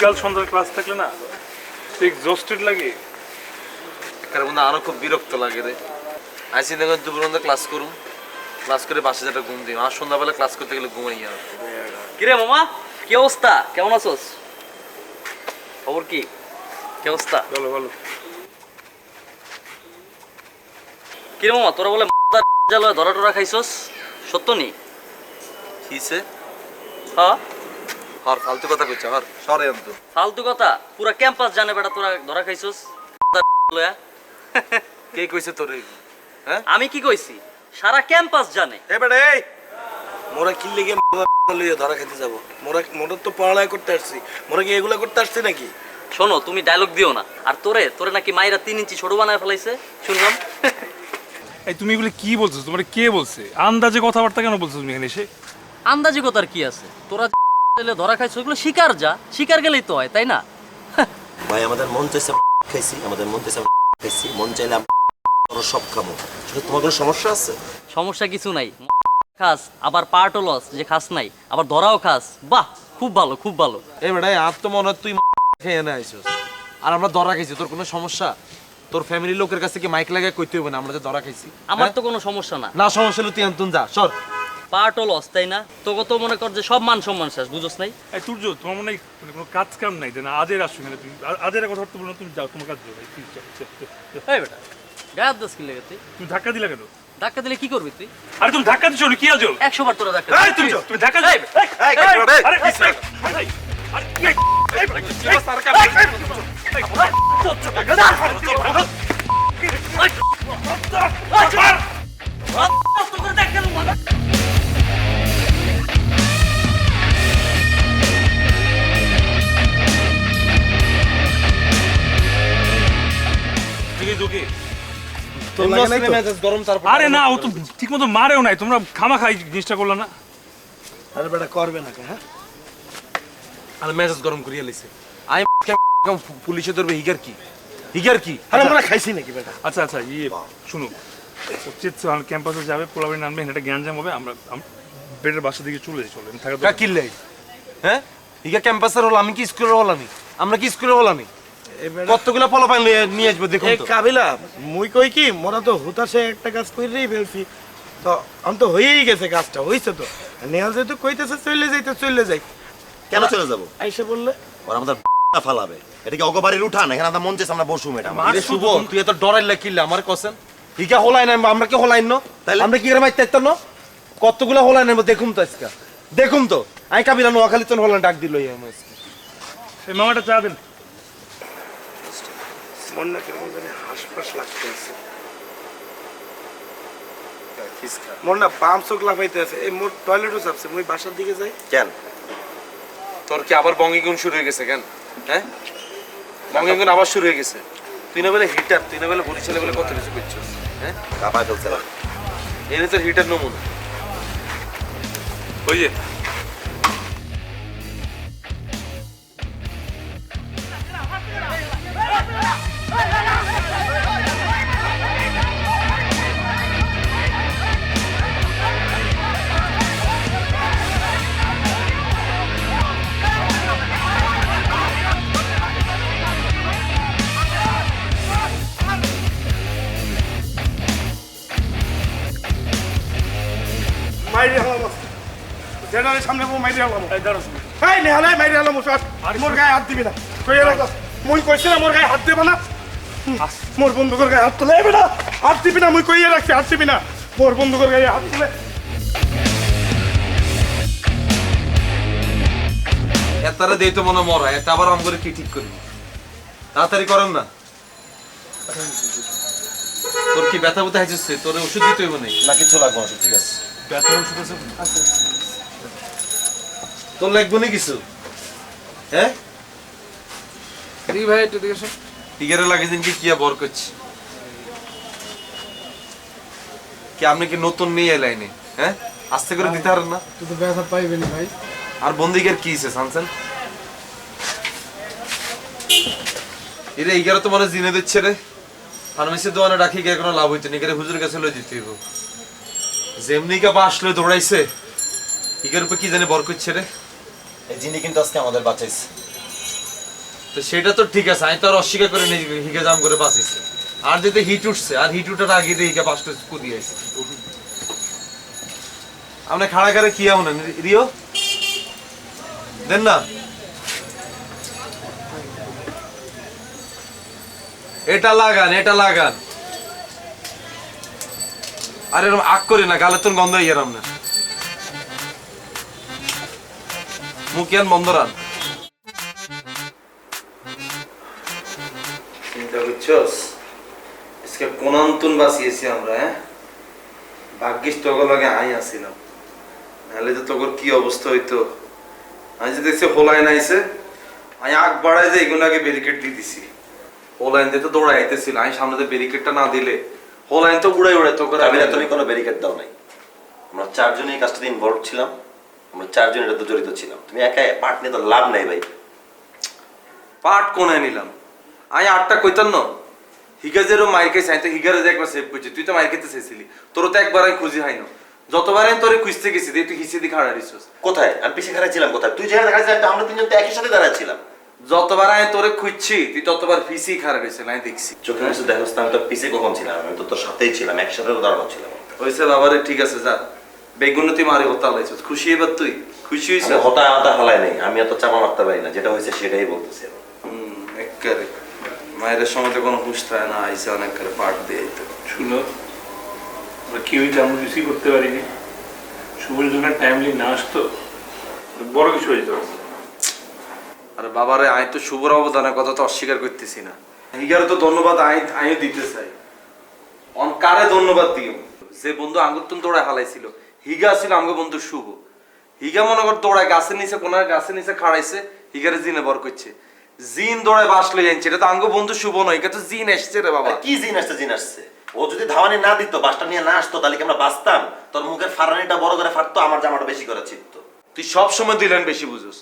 বিকাল সন্ধ্যার ক্লাস থাকলে না এক্সস্টেড লাগে। কারণ বন্ধু আরও খুব বিরক্ত লাগে রে। আইসি দেখো দুপুর পর্যন্ত ক্লাস করুম। ক্লাস করে বাসে যেটা ঘুম দিই। আর সন্ধ্যাবেলা ক্লাস করতে গেলে ঘুমাই আর। কিরে মামা? কি অবস্থা? কেমন আছোস? খবর কি? কি অবস্থা? ভালো ভালো। কিরে মামা তোরা বলে জালয় ধরা টরা খাইছস? সত্য নি? কিসে হ্যাঁ? হর ফালতু কথা কইছ হর। সরে অন্ত। ফালতু কথা? পুরা ক্যাম্পাস জানে বেটা তোরা ধরা খাইছস? লয়া। কে কইছে তোর? হ্যাঁ? আমি কি কইছি? সারা ক্যাম্পাস জানে। এ বেটা এই! মোরা কি লেগে লইয়া ধরা খেতে যাব? মোরা মোরা তো পড়ালেখা করতে আসছি। মোরা কি এগুলা করতে আসছি নাকি? শোনো তুমি ডায়লগ দিও না। আর তোরে তোরে নাকি মাইরা তিন ইঞ্চি ছোট বানায় ফেলাইছে। শুনলাম। এই তুমি এগুলো কি বলছো? তোমার কে বলছে? আন্দাজে কথাবার্তা কেন বলছো তুমি এখানে এসে? আন্দাজি কথার কি আছে? তোরা ছেলে ধরা খাইছো ওগুলো শিকার যা। শিকার গেলেই তো হয় তাই না? ভাই আমাদের মন চাইছে খাইছি আমাদের মন চাইছে খাইছি মন চাইলে আমরা সব খাব। সেটা তোমার কোনো সমস্যা আছে? সমস্যা কিছু নাই। খাস আবার পার্টও লস যে খাস নাই আবার ধরাও খাস। বাহ খুব ভালো খুব ভালো। এই বেটা আর তো মনে হয় তুই খেয়ে না আইছস। আর আমরা দরা খাইছি তোর কোনো সমস্যা? তোর ফ্যামিলির লোকের কাছে কি মাইক লাগায় কইতে হবে না আমরা যে দরা খাইছি আমার হ্যাঁ? তো কোনো সমস্যা না। না সমস্যা হলে তুই আনতুন যা সর। পার্টও লস তাই না তোকে তো মনে কর যে সব মান সম্মান শেষ বুঝোস নাই এই তুর্য তোমার মনে হয় মানে কোনো কাজ কাম নাই না আজের আসছো এখানে তুমি আ- আজের কথা তো বলো না, তুমি যাও তোমার কাজ যাও ভাই যাও, যাও, যাও, যাও। এই বেটা গায়ের দোষ কি লেগে তুই তুমি ধাক্কা দিলা কেন ধাক্কা দিলে কি করবি তুই আরে তুমি ধাক্কা দিচ্ছ কি আছো একশো বার তোরা ধাক্কা এই তুমি দিবি। তুমি ধাক্কা দিলে এই, এই, এই, আরে এই, এই, আরে, আরে, এই, এই, এই, এই, তোকে ধাক্কা তোর লাগে নাই তো? গরম তারপর আরে না ও তো ঠিক মতো মারেও নাই তোমরা খামা খাই জিনিসটা করল না? আরে বেটা করবে না কে, হ্যাঁ? আর মেজাজ গরম করিয়া লইছে। আই পুলিশে ধরবে হিগার কি? হিগার কি? আরে আমরা খাইছি নাকি বেটা? আচ্ছা আচ্ছা ইয়ে শুনো উচিত ক্যাম্পাসে যাবে পোলাবেন আনবে এটা জ্ঞানজাম হবে আমরা আম- বেডের বাসা দিকে চলে যাই চলে থাকা কিল্লাই হ্যাঁ? হিগা ক্যাম্পাসের হল আমি কি স্কুলের হলানি আমরা কি স্কুলের এই বেটা কতগুলা নিয়ে আসব দেখুন এই তো। কাবিলা মুই কই কি মোরা তো হুতাশে একটা কাজ কইরেই ফেলছি। তো আমি তো হয়েই গেছে কাজটা হইছে তো। নেহাল যেহেতু কইতেছে চলে যাইতে চলে যাই। কেন চলে যাব? আইসা বললে। ওরা আমাদের ফালাবে। এটা কি অগবাড়ির উঠান? এখানে আমাদের মন চাইছে আমরা বসুম এটা। আরে শুভ তুই এত ডরাইলা কিল্লা আমার কসেন। হিগা হলাই না আমরা কি হলাই ন? তাইলে? আমরা কি এর মাইতে ন? কতগুলা হলাই না দেখুম তো আজকে। দেখুম তো। আই কাবিলা নোয়াখালী তো হলাই ডাক দিল এই মামাটা চা দেন। মন কেমন জানি হাসপাস লাগতে আছে। মোর না বাম চোখ লাফাইতে আছে। এই মোর টয়লেটও চাপছে মুই বাসার দিকে যাই। কেন? তোর কি আবার বঙ্গিগুণ শুরু হয়ে গেছে কেন? হ্যাঁ? বঙ্গিগুণ আবার শুরু হয়ে গেছে। তুই না বলে হিটার তুই না বলে বরিশালে বলে কত কিছু করছিস হ্যাঁ? কাপায় ফেলছে না। এনে তোর হিটার নমুনা। ওই যে জেনারেল সামনে বউ মাইরে হলাম। এই দাঁড়াও শুনো। হাই নেহালে মাইরে হলাম সব মোর গায়ে হাত দিবি না। কইয়া রাখো। মুই কইছি না মোর গায়ে হাত দেব না। মোর বন্ধুকের গায়ে হাত তুলে এবি না। হাত দিবি না মুই কইয়া রাখছি হাত দিবি না। মোর বন্ধুকের গায়ে হাত তুলে। এতারে দেই তো মনে মরা এটা আবার আম করে কি ঠিক করি? তাড়াতাড়ি করেন না। তোর কি ব্যথা ব্যথা হয়েছে তোর ওষুধ দিতে হইব নাই না কিছু লাগবে না ঠিক আছে। ব্যথার ওষুধ আছে? তোর লাগবে না কিছু? হ্যাঁ? ভাই একটু দিকে শোন। টিকারে লাগে দিন কি বর করছি? কি আপনি কি নতুন নিয়ে লাইনে হ্যাঁ? আস্তে করে দিতে পারেন না? তুই তো ব্যথা পাইবেনি ভাই। আর বন্দিকের কি হয়েছে সানসেন? এরে এইগারো তো মানে জিনে দিচ্ছে রে। ফার্মেসির দোকানে রাখি গিয়ে কোনো লাভ হইতো না এখানে হুজুরের কাছে লই দিতে হইব। যেমনি কা বা আসলে দৌড়াইছে ইগার উপর কি জানি বর করছে রে। এই জিনি কিন্তু আজকে আমাদের বাঁচাইছে। তো সেটা তো ঠিক আছে আমি তো আর অস্বীকার করে নিয়ে হিকে জাম করে বাঁচিয়েছে আর যেতে হিট উঠছে আর হিট উঠার আগে দিয়ে হিকে পাঁচটা খাড়া খাড়া কি আমনে রিও? দেন না। এটা লাগান এটা লাগান। আর এরকম আগ করে না গালে তোর গন্ধ ইয়ে না। মুখিয়ান বন্ধ রান চিন্তা করছস? আজকে কোনান্তন বাঁচিয়েছি আমরা হ্যাঁ? ভাগ্যিস তোকে লাগে আই আসিলাম। নাহলে তো তোর কি অবস্থা হইতো? আমি যে দেখছি হোলাইন আইছে আমি আগ বাড়াই যে এগুলো আগে ব্যারিকেড দিয়ে দিছি। হোলাইন দিয়ে তো দৌড়াই আইতেছিল আমি সামনে দিয়ে ব্যারিকেডটা না দিলে হোলাইন তো উড়াই উড়াই তোকে আমি তুমি কোনো ব্যারিকেড দাও নাই। আমরা চারজনই কাজটাতে ইনভলভ ছিলাম। আমরা চারজন এটাতে জড়িত ছিলাম। তুমি একা পার্ট নিয়ে তো লাভ নাই ভাই। পাট কোনে নিলাম? আমি আটটা কইতাম না? হিগাজেরও মাইর খাইছে আমি তো হিগারে যে একবার সেভ করছি তুই তো খেতে চাইছিলি। তোর তো একবার আমি খুঁজি হয় না। যতবার আমি তোরে খুঁজতে গেছি তুই হিসে দিয়ে খাড়া দিছিস কোথায়? আমি পিছিয়ে খাড়া কোথায়? তুই যেখানে আমরা তিনজন তো একই সাথে দাঁড়াচ্ছিলাম যতবার আমি তোরে খুঁজছি তুই ততবার ফিসি খারাপ আমি দেখছি। চোখে মুছে দেখো আমি তো পিছিয়ে কখন ছিলাম? আমি তো তোর সাথেই ছিলাম একসাথে তো দাঁড়ানো ছিলাম। হয়েছে বাবারে ঠিক আছে যা। বেগুন তুই মারি হতা লাইছিস খুশি এবার তুই? খুশি আমি হতা হতা হলাই নাই আমি এত চাপা মারতে পারি না যেটা হয়েছে সেটাই বলতেছি। হুম একেবারে মায়ের সময় তো কোনো হুশ থাকে না আইসে অনেক করে পাট দিয়ে দিতে শুনো আমরা কেউই তেমন কিছুই করতে পারিনি। শুভর জন্য টাইমলি না আসতো বড় কিছু হয়ে যেত। আর বাবারে আমি তো শুভর অবদানের কথা তো অস্বীকার করতেছি না। হিগারে তো ধন্যবাদ আমি আমিও দিতে চাই। অন কারে ধন্যবাদ দিও? যে বন্ধু আঙ্গুত্তন দৌড়ায় হালাইছিল হিগা ছিল আমগো বন্ধু শুভ। হিগা মনে কর দৌড়ায় গাছের নিচে কোন গাছের নিচে খাড়াইছে হিগারে জিনে বর করছে। জিন দৌড়ায় বাস লই জানছে এটা তো আঙ্গো বন্ধু শুভ নয় এটা তো জিন এসছে রে বাবা। কি জিন আসছে জিন আসছে? ও যদি ধাওয়ানি না দিত বাসটা নিয়ে না আসতো তাহলে কি আমরা বাঁচতাম? তোর মুখের ফারানিটা বড় করে ফাটতো আমার জামাটা বেশি করে ছিটতো। তুই সব সময় দিলেন বেশি বুঝোস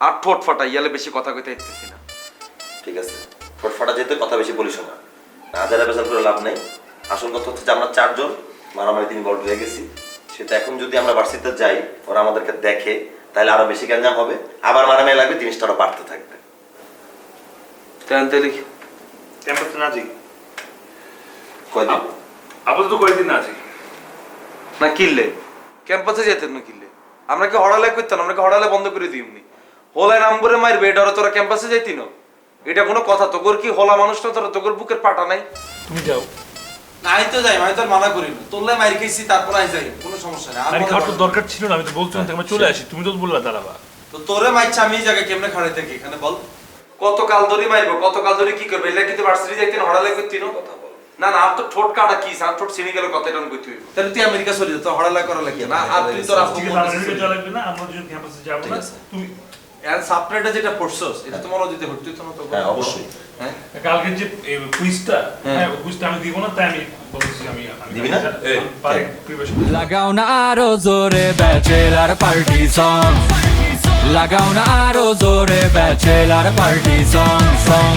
আর ঠোঁট ফাটা ইয়ালে বেশি কথা কইতে ইত্তেছি না। ঠিক আছে ফটফটা যেতে কথা বেশি বলিস না। না যারা বেচার করে লাভ নেই। আসল কথা হচ্ছে যে আমরা চারজন মারামারি তিনি বল্ট হয়ে গেছি। সেটা এখন যদি আমরা ভার্সিটিতে যাই ওরা আমাদেরকে দেখে তাহলে আরও বেশি গ্যাঞ্জাম হবে। আবার মারামারি লাগবে জিনিসটা আরও বাড়তে থাকবে। তেন ক্যাম্পাসে না যাই কয়দিন? আপাতত কয়েকদিন না আছি না কিনলে ক্যাম্পাসে যেতেন না কিনলে আমরা কি হড়ালে করতাম? আমরা কি হড়ালে বন্ধ করে দিইনি হোলায় নাম্বারে মারবে এটা ওরা তোরা ক্যাম্পাসে যাইতি না এটা কোনো কথা তোর কি হলা মানুষটা তোরা তোর বুকের পাটা নাই? তুমি যাও। না আমি তো যাই আমি তো মানা করি না তোরলে মাইর খেয়েছি তারপর আমি যাই কোনো সমস্যা নেই। আর খাওয়ার তো দরকার ছিল না আমি তো বলছিলাম আমরা চলে আসি তুমি তো বললা দাঁড়াবা। তো তোরে মাইছে আমি এই জায়গায় কেমনে খাড়াই থাকি এখানে বল? কতকাল ধরে কি করবে? এলা কিন্তু ভার্সিটি যাইতেন হড়ালে করতি না? কথা বল না না আর তো ঠোঁট কাটা কি? আর ঠোঁট ছিঁড়ে গেল কথা হইব। তাহলে তুই আমেরিকা চলে যা তো হড়ালা করা লাগে না আর তুই তোর আপু চলে আমরা ক্যাম্পাসে যাব না তুমি আর সাপ্লাইটা যেটা পড়ছস এটা তো মনে দিতে ভর্তি তো না তো হ্যাঁ অবশ্যই। হ্যাঁ? কালকে যে কুইজটা হ্যাঁ। কুইজটা আমি দিব না তাই আমি বলছি আমি দিবি না? লাগাও না আরও জোরে ব্যাচেলার পার্টি সং লাগাও না আরও জোরে ব্যাচেলার পার্টি সং সং